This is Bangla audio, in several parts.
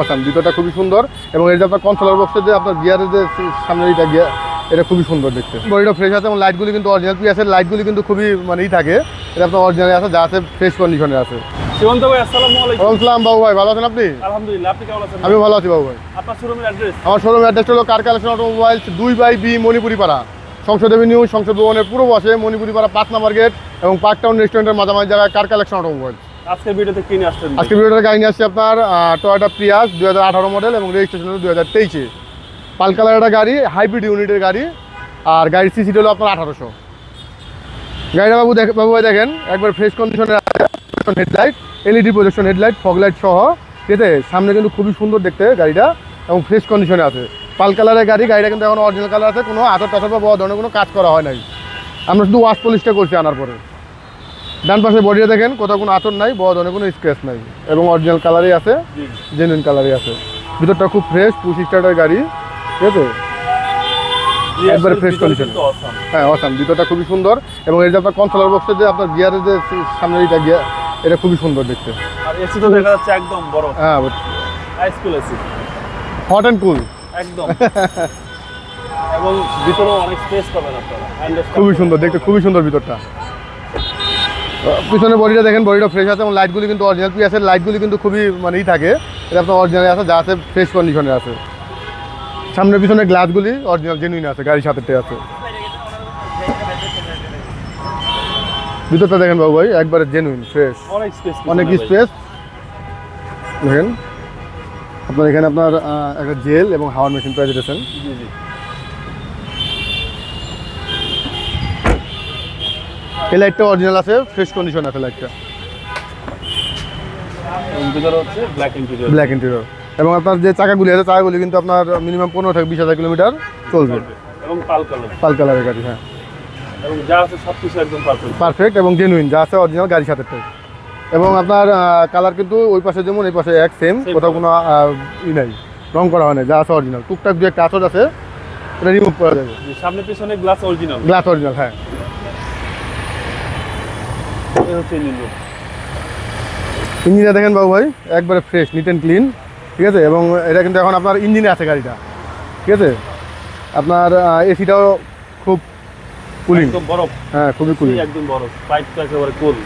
অসাম ভিতরটা খুবই সুন্দর এবং এই যে আপনার কন্ট্রোলার বক্সের যে আপনার গিয়ারের যে সামনে এটা গিয়ার এটা খুবই সুন্দর দেখতে। বডিটা ফ্রেশ আছে এবং লাইটগুলি কিন্তু অরিজিনাল পিয়াসের লাইটগুলি কিন্তু খুবই মানে ই থাকে। এটা আপনার অরিজিনাল আছে যা আছে ফ্রেশ কন্ডিশনে আছে। সীমান্ত ভাই আসসালামু আলাইকুম। আসসালাম বাবু ভাই ভালো আছেন আপনি? আলহামদুলিল্লাহ আপনি কেমন আছেন আমি ভালো আছি বাবু ভাই। আপনার শোরুমের অ্যাড্রেস আমার শোরুম অ্যাড্রেস হলো কার কালেকশন অটোমোবাইলস দুই by B Manipuri Para Sangsad Avenue সংসদ ভবনের পূর্ব পাশে মণিপুরি পাড়া পাঁচ নাম্বার গেট এবং পার্ক টাউন রেস্টুরেন্টের মাঝামাঝি জায়গায় কার কালেকশন অটোমোবাইল আজকে ভিডিওতে কিনে আসছেন ভাই? আজকে ভিডিওটা গাড়ি নিয়ে আসছে আপনার টয়োটা প্রিয়াস দুই হাজার আঠারো মডেল এবং রেজিস্ট্রেশন হলো দুই হাজার তেইশে। পাল কালার একটা গাড়ি হাইব্রিড ইউনিটের গাড়ি, আর গাড়ির সিসিটি হলো আপনার আঠারোশো। গাড়িটা বাবু দেখ বাবু ভাই দেখেন, একবার ফ্রেশ কন্ডিশনের headlight LED projection headlight fog light সহ। ঠিক আছে? সামনে কিন্তু খুবই সুন্দর দেখতে গাড়িটা, এবং ফ্রেশ কন্ডিশনে আছে। পাল কালারের গাড়ি, গাড়িটা কিন্তু এখন অরিজিনাল কালার আছে, কোনো আতর টাতর বা বড় ধরনের কোনো কাজ করা হয় নাই। আমরা শুধু ওয়াশ পলিশটা করছি আনার পরে। ডান পাশে বডিটা দেখেন কোথাও কোনো আতর নাই বড় ধরনের কোনো স্ক্র্যাচ নাই। এবং অরিজিনাল কালারই আছে জেনুইন কালারই আছে। ভিতরটা খুব ফ্রেশ পুশ স্টার্টার গাড়ি ঠিক আছে? একবারে। কিন্তু awesome। হ্যাঁ অসাম ভিতরটা খুবই সুন্দর এবং যে আপনার কন্ট্রোলার বক্সের যে আপনার গিয়ারের যে সামনে এটা গিয়ার এটা খুবই সুন্দর দেখতে। আর এসি তো দেখা যাচ্ছে একদম বড়। হ্যাঁ এসি হট অ্যান্ড কুল একদম। এবং ভিতরে অনেক স্পেস পাবেন আপনারা। খুবই সুন্দর দেখতে খুবই সুন্দর ভিতরটা। পিছনে বডিটা দেখেন বডিটা ফ্রেশ আছে এবং লাইটগুলি কিন্তু অরিজিনাল পিয়াসের লাইটগুলি কিন্তু খুবই মানে ই থাকে। এটা আপনার অরিজিনাল আছে যা আছে ফ্রেশ কন্ডিশনে আছে। সামনে পিছনে গ্লাসগুলি অরিজিনাল জেনুইন আছে গাড়ির সাথে আছে। ভিতরটা দেখেন বাবু ভাই একবারে জেনুইন ফ্রেশ অনেক স্পেস দেখেন আপনার এখানে আপনার একটা জেল এবং হাওয়ার মেশিন পেয়ে যেতেছেন জি জি। এই লাইটটা অরিজিনাল আছে ফ্রেশ কন্ডিশন আছে লাইটটা হচ্ছে ব্ল্যাক ইন্টেরিয়র ব্ল্যাক ইন্টেরিয়র এবং আপনার যে চাকাগুলি আছে চাকাগুলি কিন্তু আপনার মিনিমাম পনেরো থেকে বিশ হাজার কিলোমিটার চলবে। এবং পাল কালার পাল কালারের গাড়ি হ্যাঁ। এবং যা আছে সব কিছু একদম পারফেক্ট পারফেক্ট এবং জেনুইন যা আছে অরিজিনাল গাড়ির সাথে এবং আপনার কালার কিন্তু ওই পাশে যেমন এই পাশে এক সেম কোথাও কোনো ই নাই রং করা হয় না যা আছে অরিজিনাল টুকটাক দু একটা আচর আছে এটা রিমুভ করা যাবে। সামনে পিছনে গ্লাস অরিজিনাল গ্লাস অরিজিনাল হ্যাঁ। হচ্ছে ইঞ্জিন ইঞ্জিনটা দেখেন বাবু ভাই একবারে ফ্রেশ নিট অ্যান্ড ক্লিন ঠিক আছে? এবং এটা কিন্তু এখন আপনার ইঞ্জিনে আছে গাড়িটা ঠিক আছে? আপনার এসিটাও খুব কুলিং বরফ। হ্যাঁ খুবই কুলিং একদম বরফ। পাইপটা একেবারে কুল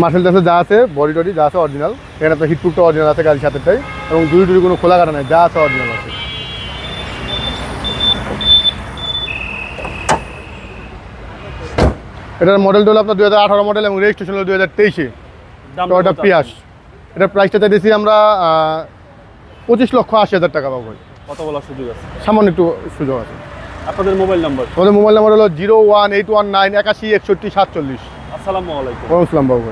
মার্সেল টাসে যা আছে বডি টডি যা আছে অরিজিনাল এখানে আপনার হিটপ্রুফটা অরিজিনাল আছে গাড়ির সাথেটাই এবং দুই টুরি কোনো খোলা কাটা নাই যা আছে অরিজিনাল আছে। এটার মডেল হলো আপনার দুই হাজার আঠারো মডেল এবং রেজিস্ট্রেশন হলো দু হাজার তেইশে। টয়টা পিয়াস এটার প্রাইসটা চাইতেছি আমরা পঁচিশ লক্ষ আশি হাজার টাকা পাবো। কত বলার সুযোগ আছে? সামান্য একটু সুযোগ আছে। আপনাদের মোবাইল নাম্বার আমাদের মোবাইল নাম্বার হলো zero one eight one nine একাশি একষট্টি সাতচল্লিশ। আসসালামু আলাইকুম। ওয়ালাইকুম আসসালাম বাবু